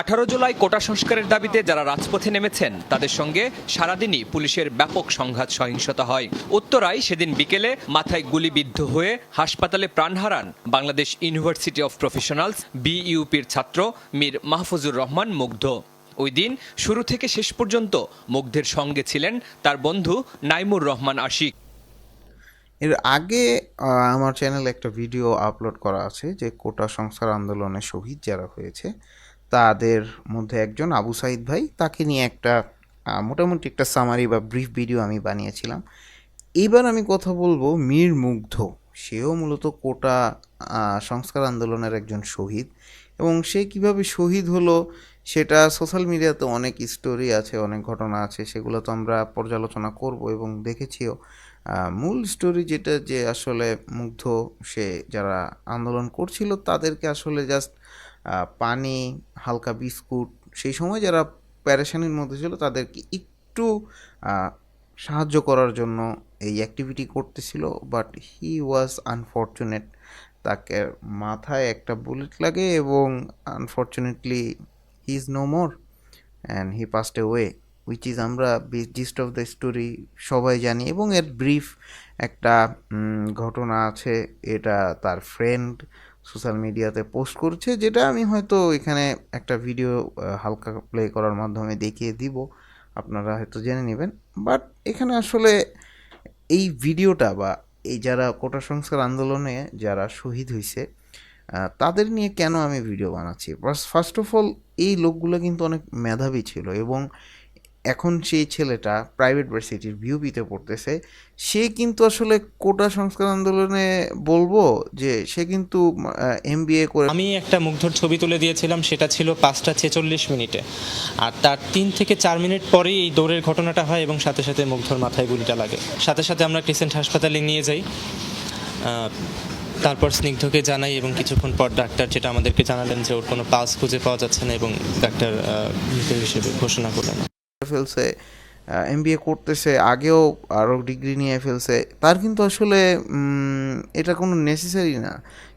আঠারো জুলাই কোটা সংস্কারের দাবিতে যারা রাজপথে নেমেছেন, তাদের সঙ্গে সারাদিনই পুলিশের ব্যাপক সংঘাত সহিংসতা হয়। উত্তরায় সেদিন বিকেলে মাথায় গুলিবিদ্ধ হয়ে হাসপাতালে প্রাণ হারান বাংলাদেশ ইউনিভার্সিটি অফ প্রফেশনালস বিইউপির ছাত্র মীর মাহফুজুর রহমান মুগ্ধ। ওই দিন শুরু থেকে শেষ পর্যন্ত মুগ্ধের সঙ্গে ছিলেন তার বন্ধু নাইমুর রহমান আশিক। এর আগে আমার চ্যানেলে একটা ভিডিও আপলোড করা আছে যে কোটা সংস্কার আন্দোলনে শহীদ যারা হয়েছে তাদের মধ্যে একজন আবু সাইদ ভাই, তাকে নিয়ে একটা মোটামুটি একটা সামারি বা ব্রিফ ভিডিও আমি বানিয়েছিলাম। এবার আমি কথা বলব মীর মুগ্ধ। সেও মূলত কোটা সংস্কার আন্দোলনের একজন শহীদ এবং সে কীভাবে শহীদ হলো সেটা সোশ্যাল মিডিয়াতে অনেক স্টোরি আছে, অনেক ঘটনা আছে, সেগুলো তো আমরা পর্যালোচনা করব এবং দেখেছিও। মূল স্টোরি যেটা যে আসলে মুগ্ধ, সে যারা আন্দোলন করছিল তাদেরকে আসলে জাস্ট পানি, হালকা বিস্কুট, সেই সময় যারা প্যারেশানির মধ্যে ছিল তাদেরকে একটু সাহায্য করার জন্য এই অ্যাক্টিভিটি করতেছিল বাট হি ওয়াজ আনফর্চুনেট তাকে মাথায় একটা বুলেট লাগে এবং unfortunately he is no more and he passed away which is আমরা জিস্ট অফ দ্য স্টোরি সবাই জানি এবং এর ব্রিফ একটা ঘটনা আছে, এটা তার ফ্রেন্ড সোশ্যাল মিডিয়াতে পোস্ট করছে, যেটা আমি হয়তো এখানে একটা ভিডিও হালকা প্লে করার মাধ্যমে দেখিয়ে দিব। আপনারা হয়তো জেনে নেবেন। বাট এখানে আসলে এই ভিডিওটা বা এই যারা কোটা সংস্কার আন্দোলনে যারা শহীদ হয়েছে তাদের নিয়ে কেন আমি ভিডিও বানাচ্ছি? ফার্স্ট অফ অল এই লোকগুলো কিন্তু অনেক মেধাবী ছিল এবং এখন সেই ছেলেটা প্রাইভেট ভার্সিটির বিউপিতে পড়তেছে, সে কিন্তু আসলে কোটা সংস্কার আন্দোলনে বলব যে সে কিন্তু এম করে আমি একটা মুগ্ধর ছবি তুলে দিয়েছিলাম, সেটা ছিল পাঁচটা ছেচল্লিশ মিনিটে। আর তার তিন থেকে চার মিনিট পরেই এই দৌড়ের ঘটনাটা হয় এবং সাথে সাথে মুগ্ধর মাথায় গুলিটা লাগে। সাথে সাথে আমরা ক্রিসেন্ট হাসপাতালে নিয়ে যাই। তারপর স্নিগ্ধকে জানাই এবং কিছুক্ষণ পর ডাক্তার যেটা আমাদেরকে জানালেন যে ওর কোনো পাস খুঁজে পাওয়া যাচ্ছে না এবং ডাক্তার হিসেবে ঘোষণা করলেন। ফেলছে এম করতেছে, আগেও আরও ডিগ্রি নিয়ে ফেলছে। তার কিন্তু আসলে এটা কোনো নেসেসারি না।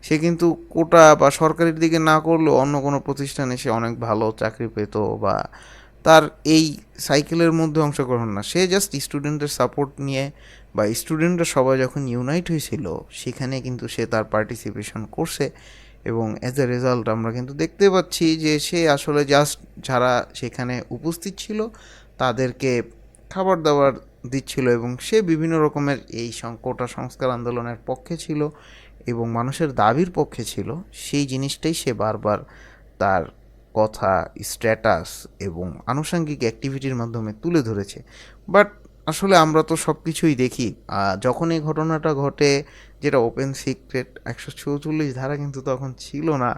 সে কিন্তু কোটা বা সরকারের দিকে না করলেও অন্য কোনো প্রতিষ্ঠানে সে অনেক ভালো চাকরি পেত বা তার এই সাইকেলের মধ্যে অংশগ্রহণ না। সে জাস্ট স্টুডেন্টের সাপোর্ট নিয়ে বা স্টুডেন্টরা সবাই যখন ইউনাইট হয়েছিল, সেখানে কিন্তু সে তার পার্টিসিপেশন করছে এবং অ্যাজ এ রেজাল্ট আমরা কিন্তু দেখতে পাচ্ছি যে সে আসলে জাস্ট যারা সেখানে উপস্থিত ছিল, তাদেরকে খাবার দাবার দিচ্ছিল এবং সে বিভিন্ন রকমের এই সংকটা সংস্কার আন্দোলনের পক্ষে ছিল এবং মানুষের দাবির পক্ষে ছিল। সেই জিনিসটাই সে বারবার তার কথা, স্ট্যাটাস এবং আনুষঙ্গিক অ্যাক্টিভিটির মাধ্যমে তুলে ধরেছে। বাট আসলে আমরা তো সব কিছুই দেখি যখন এই ঘটনাটা ঘটে, যেটা ওপেন সিক্রেট একশো চৌচল্লিশ ধারা কিন্তু তখন ছিল না,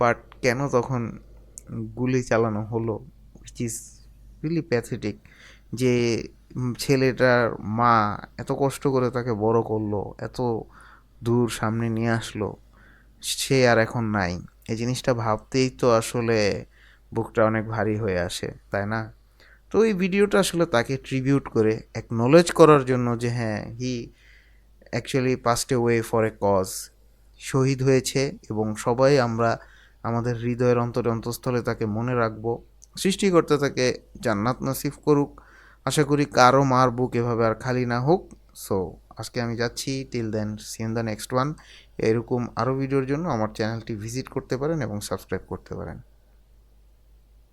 বাট কেন তখন গুলি চালানো হলো উইচ ইজ রিলি প্যাথেটিক যে ছেলেটার মা এত কষ্ট করে তাকে বড় করল, এত দূর সামনে নিয়ে আসলো, সে আর এখন নাই। এই জিনিসটা ভাবতেই তো আসলে বুকটা অনেক ভারী হয়ে আসে, তাই না? তো এই ভিডিওটা আসলে তাকে ট্রিবিউট করে নলেজ করার জন্য যে হ্যাঁ he actually passed way for a cause শহীদ হয়েছে এবং সবাই আমরা আমাদের হৃদয়ের অন্তরে অন্তঃস্থলে তাকে মনে রাখব সৃষ্টিকর্তা তাকে জান্নাত নাসিফ করুক। আশা করি কারও মার বুক এভাবে আর খালি না হোক। সো আজকে আমি যাচ্ছি। Till then see the next one এরকম আরও ভিডিওর জন্য আমার চ্যানেলটি ভিজিট করতে পারেন এবং সাবস্ক্রাইব করতে পারেন।